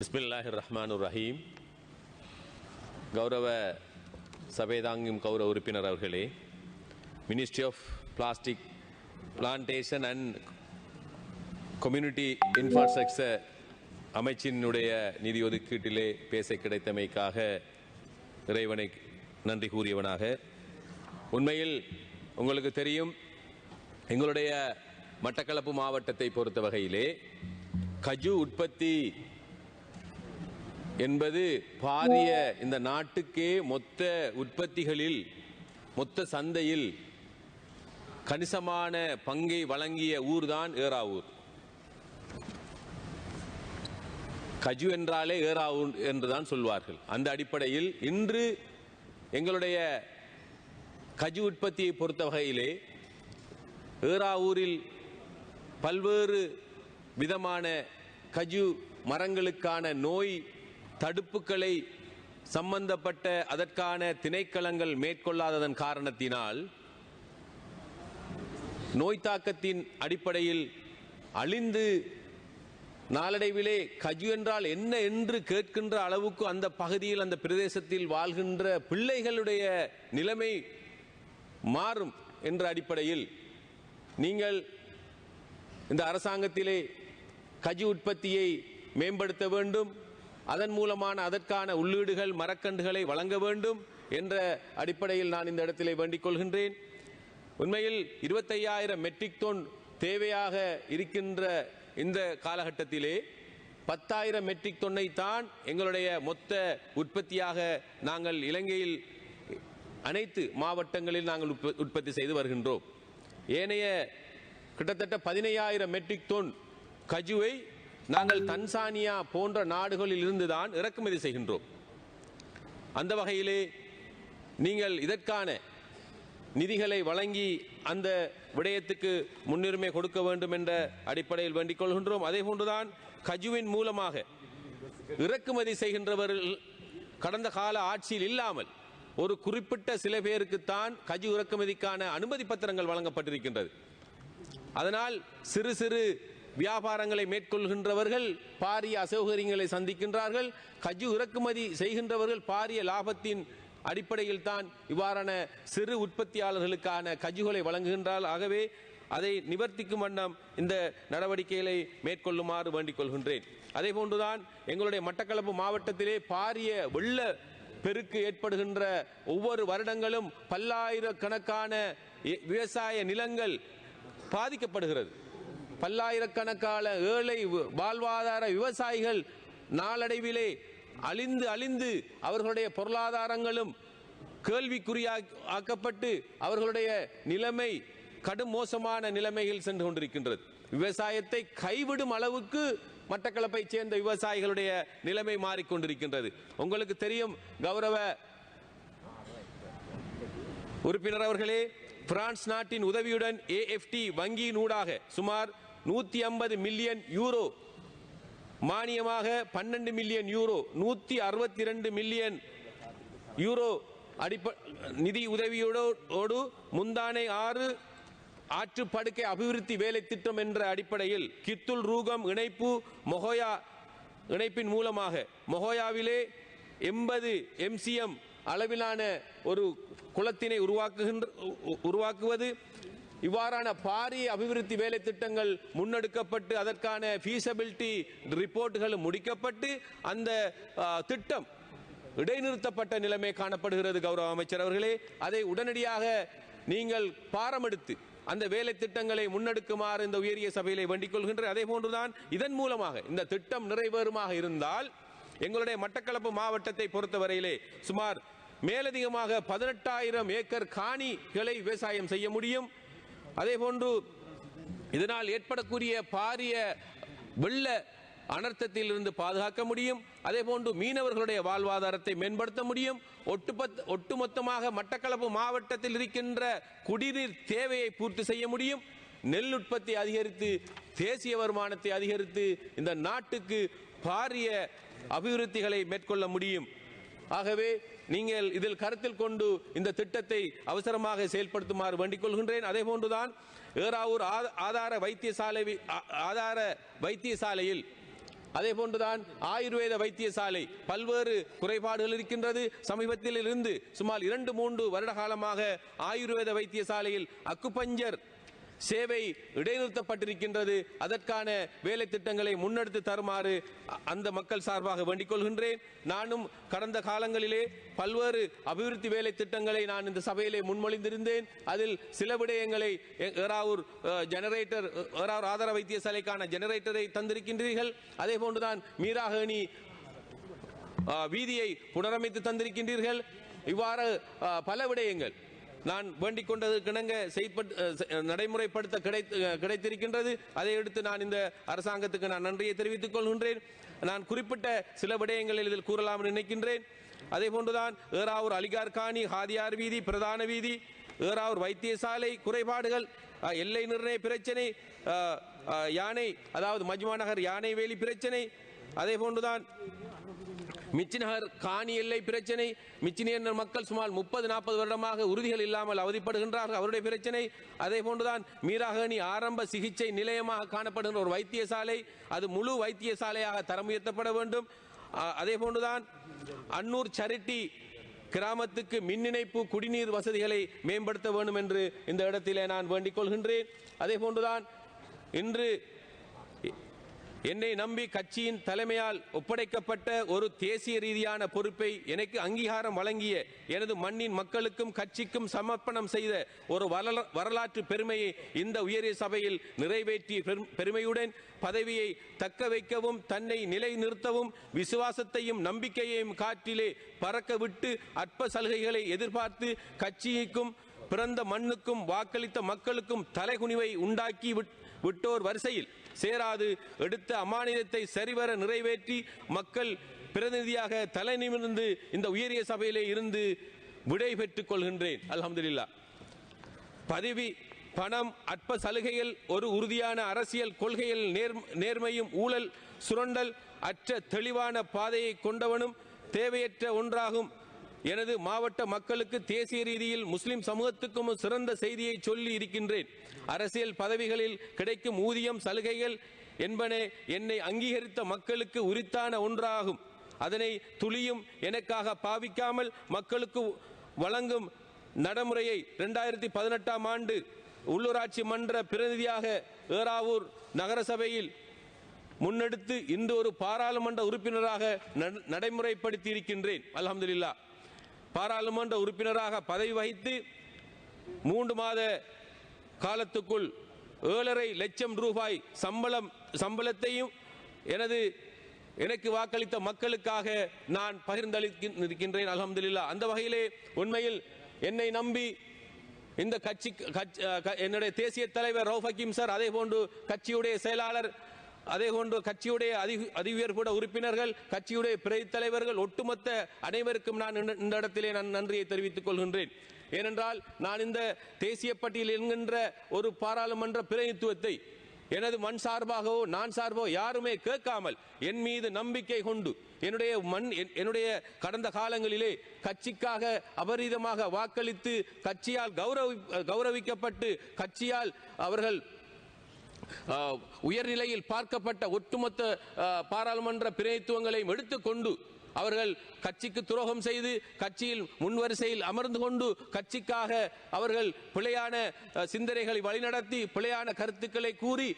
பிஸ்மில்லாஹிர் ரஹ்மான் ரஹீம் கௌரவ சபைதாங்கும் கௌரவ உறுப்பினர் அவர்களே ministry of plastic plantation and community infrastructure அமைச்சினுடைய நிதி ஒதுக்கீட்டிலே பேச கிடைத்தமைக்காக இறைவனை நன்றி கூறியவனாக. உண்மையில் உங்களுக்கு தெரியும் எங்களுடைய மட்டக்களப்பு மாவட்டத்தை பொறுத்த வகையிலே கஜு உற்பத்தி என்பது பாரிய இந்த நாட்டுக்கே மொத்த உற்பத்திகளில் மொத்த சந்தையில் கணிசமான பங்கை வழங்கிய ஊர்தான் ஏறாவூர். கஜு என்றாலே ஏறாவூர் என்றுதான் சொல்வார்கள். அந்த அடிப்படையில் இன்று எங்களுடைய கஜு உற்பத்தியை பொறுத்த வகையிலே ஏறாவூரில் பல்வேறு விதமான கஜு மரங்களுக்கான நோய் தடுப்புகளை சம்பந்தப்பட்ட அதற்கான திணைக்களங்கள் மேற்கொள்ளாததன் காரணத்தினால் நோய் தாக்கத்தின் அடிப்படையில் அழிந்து நாளடைவிலே கஜு என்றால் என்ன என்று கேட்கின்ற அளவுக்கு அந்த பகுதியில் அந்த பிரதேசத்தில் வாழ்கின்ற பிள்ளைகளுடைய நிலைமை மாறும் என்ற அடிப்படையில் நீங்கள் இந்த அரசாங்கத்திலே கஜி உற்பத்தியை மேம்படுத்த வேண்டும். அதன் மூலமான அதற்கான உள்ளீடுகள் மரக்கன்றுகளை வழங்க வேண்டும் என்ற அடிப்படையில் நான் இந்த இடத்திலே வேண்டிக் கொள்கின்றேன். உண்மையில் இருபத்தையாயிரம் மெட்ரிக் டன் தேவையாக இருக்கின்ற இந்த காலகட்டத்திலே பத்தாயிரம் மெட்ரிக் தொன்னை தான் எங்களுடைய மொத்த உற்பத்தியாக நாங்கள் இலங்கையில் அனைத்து மாவட்டங்களில் நாங்கள் உற்ப- உற்பத்தி செய்து வருகின்றோம். ஏனைய கிட்டத்தட்ட பதினையாயிரம் மெட்ரிக் தொன் கஜுவை நாங்கள் தன்சானியா போன்ற நாடுகளில் இருந்துதான் இறக்குமதி செய்கின்றோம். அந்த வகையிலே நீங்கள் இதற்கான நிதிகளை வழங்கி அந்த விடயத்துக்கு முன்னுரிமை கொடுக்க வேண்டும் என்ற அடிப்படையில் வேண்டிக் கொள்கின்றோம். அதே போன்றுதான் கஜுவின் மூலமாக இறக்குமதி செய்கின்றவர்கள் கடந்த கால ஆட்சியில் இல்லாமல் ஒரு குறிப்பிட்ட சில பேருக்குத்தான் கஜு இறக்குமதிக்கான அனுமதி பத்திரங்கள் வழங்கப்பட்டிருக்கின்றது. அதனால் சிறு சிறு வியாபாரங்களை மேற்கொள்கின்றவர்கள் பாரிய அசௌகரியங்களை சந்திக்கின்றார்கள் கஜு இறக்குமதி செய்கின்றவர்கள் பாரிய லாபத்தின் அடிப்படையில் தான் இவ்வாறான சிறு உற்பத்தியாளர்களுக்கான கஜுகளை வழங்குகின்றால். ஆகவே அதை நிவர்த்திக்கும் வண்ணம் இந்த நடவடிக்கைகளை மேற்கொள்ளுமாறு வேண்டிக் கொள்கின்றேன். அதே போன்றுதான் எங்களுடைய மட்டக்களப்பு மாவட்டத்திலே பாரிய வெள்ள பெருக்கு ஏற்படுகின்ற ஒவ்வொரு வருடங்களும் பல்லாயிரக்கணக்கான விவசாய நிலங்கள் பாதிக்கப்படுகிறது. பல்லாயிரக்கணக்கான ஏழை வாழ்வாதார விவசாயிகள் நாளடைவிலே அழிந்து அழிந்து அவர்களுடைய பொருளாதாரங்களும் கேள்விக்குறியாக்கப்பட்டு அவர்களுடைய நிலைமை கடும் மோசமான நிலைமையில் சென்று கொண்டிருக்கின்றது. விவசாயத்தை கைவிடும் அளவுக்கு மட்டக்களப்பை சேர்ந்த விவசாயிகளுடைய நிலைமை மாறிக்கொண்டிருக்கின்றது உங்களுக்கு தெரியும் கௌரவ உறுப்பினர் அவர்களே பிரான்ஸ் நாட்டின் உதவியுடன் ஏஎஃப்டி வங்கியின் ஊடாக சுமார் நூத்தி ஐம்பது மில்லியன் யூரோ. மானியமாக பன்னெண்டு மில்லியன் யூரோ. நூத்தி அறுபத்தி ரெண்டு மில்லியன் யூரோ அடிப்ப நிதி உதவியோடு முந்தானை ஆறு ஆற்றுப்படுக்கை அபிவிருத்தி வேலை திட்டம் என்ற அடிப்படையில் கித்துல் ரூகம் இணைப்பு மொஹோயா இணைப்பின் மூலமாக மொஹோயாவிலே எண்பது எம்சிஎம் அளவிலான ஒரு குளத்தினை உருவாக்குகின்ற உ- உருவாக்குவது இவ்வாறான பாரிய அபிவிருத்தி வேலை திட்டங்கள் முன்னெடுக்கப்பட்டு அதற்கான ஃபீஸபிலிட்டி ரிப்போர்ட்டுகள் முடிக்கப்பட்டு அந்த திட்டம் இடைநிறுத்தப்பட்ட நிலைமை காணப்படுகிறது கௌரவ அமைச்சர் அவர்களே. அதை உடனடியாக நீங்கள் பாரமெடுத்து அந்த வேலை திட்டங்களை முன்னெடுக்குமாறு இந்த உயரிய சபையிலே வேண்டிக் கொள்கின்ற அதே போன்றுதான் இதன் மூலமாக இந்த திட்டம் நிறைவேறுமாக இருந்தால் எங்களுடைய மட்டக்களப்பு மாவட்டத்தை பொறுத்தவரையிலே சுமார் மேலதிகமாக பதினெட்டாயிரம் ஏக்கர் காணிகளை விவசாயம் செய்ய முடியும். அதே போன்று இதனால் ஏற்படக்கூடிய பாரிய வெள்ள அனர்த்தத்தில் இருந்து பாதுகாக்க முடியும். அதே போன்று மீனவர்களுடைய வாழ்வாதாரத்தை மேம்படுத்த முடியும். ஒட்டுமொத்தமாக மட்டக்களப்பு மாவட்டத்தில் இருக்கின்ற குடிநீர் தேவையை பூர்த்தி செய்ய முடியும். நெல் உற்பத்தி அதிகரித்து தேசிய வருமானத்தை அதிகரித்து இந்த நாட்டுக்கு பாரிய அபிவிருத்திகளை மேற்கொள்ள முடியும். ஆகவே நீங்கள் இதில் கருத்தில் கொண்டு இந்த திட்டத்தை அவசரமாக செயல்படுத்துமாறு வேண்டிக் கொள்கின்றேன். அதே போன்றுதான் ஏறாவூர் ஆத- ஆதார வைத்தியசாலை ஆதார வைத்தியசாலையில் அதே போன்றுதான் ஆயுர்வேத வைத்தியசாலை பல்வேறு குறைபாடுகள் இருக்கின்றது. சமீபத்தில் இருந்து சுமார் இரண்டு மூன்று வருட காலமாக ஆயுர்வேத வைத்தியசாலையில் அக்குபஞ்சர் சேவை இடைநிறுத்தப்பட்டிருக்கின்றது. அதற்கான வேலை திட்டங்களை முன்னெடுத்து தருமாறு அந்த மக்கள் சார்பாக வேண்டிக் கொள்கின்றேன். நானும் கடந்த காலங்களிலே பல்வேறு அபிவிருத்தி வேலை திட்டங்களை நான் இந்த சபையிலே முன்மொழிந்திருந்தேன். அதில் சில விடயங்களை எ- ஏறாவூர் ஜெனரேட்டர் அ, ஏறாவூர் ஆதார வைத்தியசாலைக்கான ஜெனரேட்டரை தந்திருக்கின்றீர்கள். அதே போன்றுதான் மீராகணி வீதியை புனரமைத்து தந்திருக்கின்றீர்கள். இவ்வாறு பல விடயங்கள். நான் வேண்டிக் கொண்டதற்கிணங்க நடைமுறைப்படுத்த கிடைத்து கிடைத்திருக்கின்றது. அதை எடுத்து நான் இந்த அரசாங்கத்துக்கு நான் நன்றியை தெரிவித்துக் கொள்கின்றேன். நான் குறிப்பிட்ட சில விடயங்களில் இதில் கூறலாம் நினைக்கின்றேன். அதே போன்றுதான் ஏறாவூர் அலிகார் காணி ஹாதியார் வீதி பிரதான வீதி ஏறாவூர் வைத்தியசாலை குறைபாடுகள் எல்லை நிர்ணய பிரச்சனை யானை அதாவது மஜ்மா நகர் யானை வேலி பிரச்சனை. அதே போன்றுதான் மிச்சினகர் காணி எல்லை பிரச்சனை மிச்சினியர் மக்கள் சுமார் முப்பது நாற்பது வருடமாக உறுதிகள் இல்லாமல் அவதிப்படுகின்றார்கள். அவருடைய பிரச்சனை அதே போன்றுதான் மீராகணி ஆரம்ப சிகிச்சை நிலையமாக காணப்படுகின்ற ஒரு வைத்தியசாலை. அது முழு வைத்தியசாலையாக தரம் உயர்த்தப்பட வேண்டும் அதே போன்றுதான் அன்னூர் சரிட்டி கிராமத்துக்கு மின் இணைப்பு குடிநீர் வசதிகளை மேம்படுத்த வேண்டும் என்று இந்த இடத்திலே நான் வேண்டிக் கொள்கின்றேன். அதே போன்றுதான் இன்று என்னை நம்பி கட்சியின் தலைமையால் ஒப்படைக்கப்பட்ட ஒரு தேசிய ரீதியான பொறுப்பை எனக்கு அங்கீகாரம் வழங்கிய எனது மண்ணின் மக்களுக்கும் கட்சிக்கும் சமர்ப்பணம் செய்த ஒரு வரல- வரலாற்று பெருமையை இந்த உயரிய சபையில் நிறைவேற்றிய பெரும்- பெருமையுடன் பதவியை தக்க வைக்கவும் தன்னை நிலைநிறுத்தவும் விசுவாசத்தையும் நம்பிக்கையையும் காற்றிலே பறக்க விட்டு அற்ப சலுகைகளை எதிர்பார்த்து கட்சிக்கும் பிறந்த மண்ணுக்கும் வாக்களித்த மக்களுக்கும் தலைகுனிவை உண்டாக்கி விட்- விட்டோர் வரிசையில் சேராது. எடுத்த அமானிதத்தை சரிவர நிறைவேற்றி மக்கள் பிரதிநிதியாக தலை நிமிர்ந்து இந்த உயரிய சபையிலே இருந்து விடை பெற்றுக் கொள்கின்றேன். அலமதுல்லா பதவி பணம் அற்ப சலுகைகள் ஒரு உறுதியான அரசியல் கொள்கையில் நேர் நேர்மையும் ஊழல் சுரண்டல் அற்ற தெளிவான பாதையை கொண்டவனும் தேவையற்ற ஒன்றாகும். எனது மாவட்ட மக்களுக்கு தேசிய ரீதியில் முஸ்லிம் சமூகத்துக்கும் சிறந்த செய்தியை சொல்லி இருக்கின்றேன். அரசியல் பதவிகளில் கிடைக்கும் ஊதியம் சலுகைகள் என்பன என்னை அங்கீகரித்த மக்களுக்கு உரித்தான ஒன்றாகும். அதனை துளியும் எனக்காக பாவிக்காமல் மக்களுக்கு வழங்கும் நடைமுறையை இரண்டாயிரத்தி பதினெட்டாம் ஆண்டு உள்ளூராட்சி மன்ற பிரதிநிதியாக ஏறாவூர் நகரசபையில் முன்னெடுத்து இன்று ஒரு பாராளுமன்ற உறுப்பினராக நடைமுறைப்படுத்தி இருக்கின்றேன் அலமதுல்லா பாராளுமன்ற உறுப்பினராக பதவி வகித்து மூன்று மாத காலத்துக்குள் ஏழரை லட்சம் ரூபாய் சம்பளம் சம்பளத்தையும் எனது எனக்கு வாக்களித்த மக்களுக்காக நான் பகிர்ந்தளிக்கின்றேன் அலமதுல்லா அந்த வகையிலே உண்மையில் என்னை நம்பி இந்த கட்சி கட்சி- க- என்னுடைய தேசிய தலைவர் ரவுஃப் சார் அதே போன்று கட்சியுடைய செயலாளர் அதே கொண்டு கட்சியுடைய அதி அதிஉயர்பூட உறுப்பினர்கள் கட்சியுடைய பிரதி தலைவர்கள் ஒட்டுமொத்த அனைவருக்கும் நான் இந்த- இடத்திலே நான் நன்றியை தெரிவித்துக் கொள்கின்றேன். ஏனென்றால் நான் இந்த தேசிய பட்டியல் என்கின்ற ஒரு பாராளுமன்ற பிரதிநிதித்துவத்தை எனது மண் சார்பாகவோ நான் சார்போ யாருமே கேட்காமல் என் மீது நம்பிக்கை கொண்டு என்னுடைய மண் என்- என்னுடைய கடந்த காலங்களிலே கட்சிக்காக அபரீதமாக வாக்களித்து கட்சியால் கௌரவி கௌரவிக்கப்பட்டு கட்சியால் அவர்கள் உயர்நிலையில் பார்க்கப்பட்ட ஒட்டுமொத்த பாராளுமன்ற பிரதித்துவங்களையும் எடுத்துக்கொண்டு அவர்கள் கட்சிக்கு துரோகம் செய்து கட்சியில் முன்வரிசையில் அமர்ந்து கொண்டு கட்சிக்காக அவர்கள் பிழையான சிந்தனைகளை வழிநடத்தி பிழையான கருத்துக்களை கூறி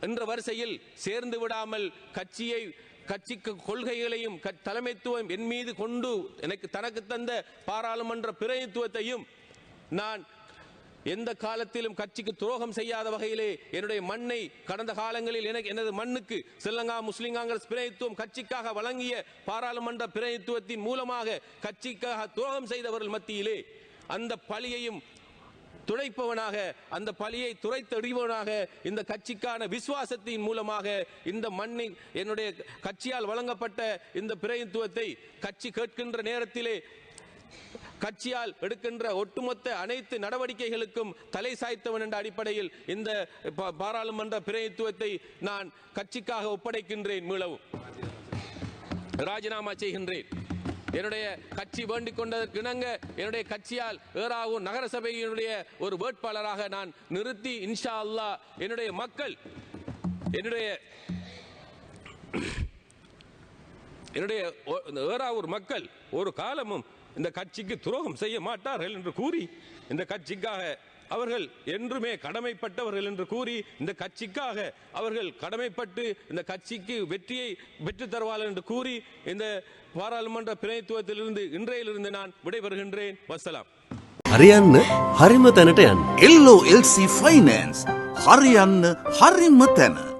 என்ற வரிசையில் சேர்ந்து விடாமல் கட்சியை கட்சிக்கு கொள்கைகளையும் தலைமைத்துவம் என் மீது கொண்டு எனக்கு தனக்கு தந்த பாராளுமன்ற பிரதித்துவத்தையும் நான் எந்த காலத்திலும் கட்சிக்கு துரோகம் செய்யாத வகையிலே என்னுடைய மண்ணை கடந்த காலங்களில் எனக்கு எனது மண்ணுக்கு ஸ்ரீலங்கா முஸ்லிம் காங்கிரஸ் பிரதித்துவம் கட்சிக்காக வழங்கிய பாராளுமன்ற பிரதித்துவத்தின் மூலமாக கட்சிக்காக துரோகம் செய்தவர்கள் மத்தியிலே அந்த பழியையும் துடைப்பவனாக அந்த பழியை துரைத்தெறிவனாக இந்த கட்சிக்கான விசுவாசத்தின் மூலமாக இந்த மண்ணின் என்னுடைய கட்சியால் வழங்கப்பட்ட இந்த பிரதித்துவத்தை கட்சி கேட்கின்ற நேரத்திலே கட்சியால் எடுக்கின்ற ஒட்டுமொத்த அனைத்து நடவடிக்கைகளுக்கும் தலை சாய்த்தவன் என்ற அடிப்படையில் இந்த பாராளுமன்ற பிரதித்துவத்தை நான் கட்சிக்காக ஒப்படைக்கின்றேன் மீளவும் ராஜினாமா செய்கின்றேன். என்னுடைய கட்சி வேண்டிக் கொண்டதற்கு இணங்க என்னுடைய கட்சியால் ஏறாவூர் நகரசபையினுடைய ஒரு வேட்பாளராக நான் நிறுத்தி இன்ஷா அல்லாஹ் என்னுடைய மக்கள் என்னுடைய என்னுடைய இந்த ஏறாவூர் மக்கள் ஒரு காலமும் இந்த கட்சிக்கு துரோகம் செய்ய மாட்டார்கள் என்று கூறி இந்த கட்சிக்காக அவர்கள் என்றுமே கடமைப்பட்டவர்கள் என்று கூறி இந்த கட்சிக்காக அவர்கள் கடமைப்பட்டு இந்த கட்சிக்கு வெற்றியை பெற்றுத் தருவார்கள் என்று கூறி இந்த பாராளுமன்ற பிரதித்துவத்திலிருந்து இன்றையிலிருந்து நான் விடைபெறுகின்றேன் வசலாம் හරියන්න හරිම තැනට යන්න. LOLC ෆයිනන්ස් හරියන්න හරිම තැන